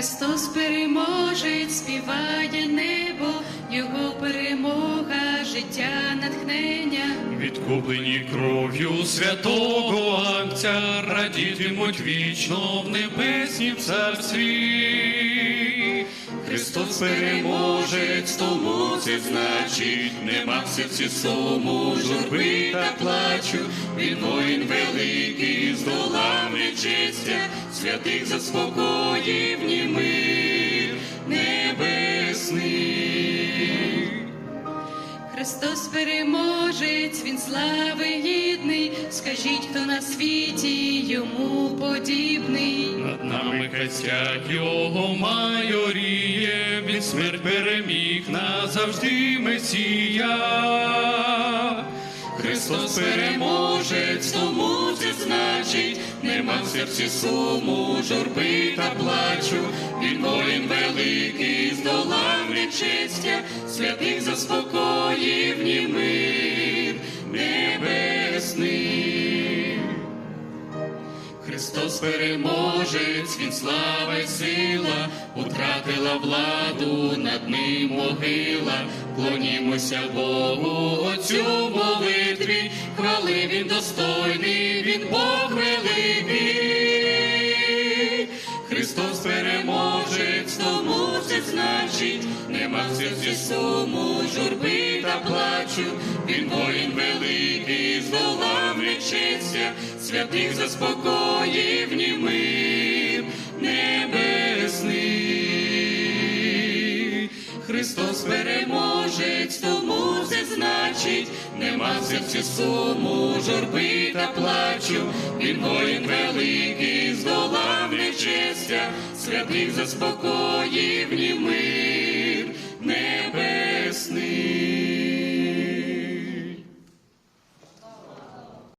Христос переможець, співає небо, Його перемога, життя, натхнення. Відкуплені кров'ю святого Агця, радітимуть вічно в небеснім царстві. Христос переможець, тому це значить, нема в серці суму, журби та плачу. Він воїн великий, здолав нечестя, святих заспокоїв німир небесний. Христос переможець, Він слави гідний, скажіть, хто на світі йому подібний. Костяк його майоріє, він смерть переміг назавжди Месія. Христос переможець, тому це значить, нема в серці суму, журби та плачу. Він воїн великий, здолав нечестя, святих заспокоїв німир Христос переможець, він слава й сила, утратила владу, над ним могила. Клонімося Богу, Отцю молитві, хвали він достойний, він Бог великий. Христос переможець, тому це значить, нема в серці суму, журби та плачу. Він воїн великий, речиться, святих заспокоїв німим небесний. Христос переможець, тому це значить, нема в серці суму, жорби та плачу, він воїн великий, здолав нечистя, святих заспокоїв німим небесний.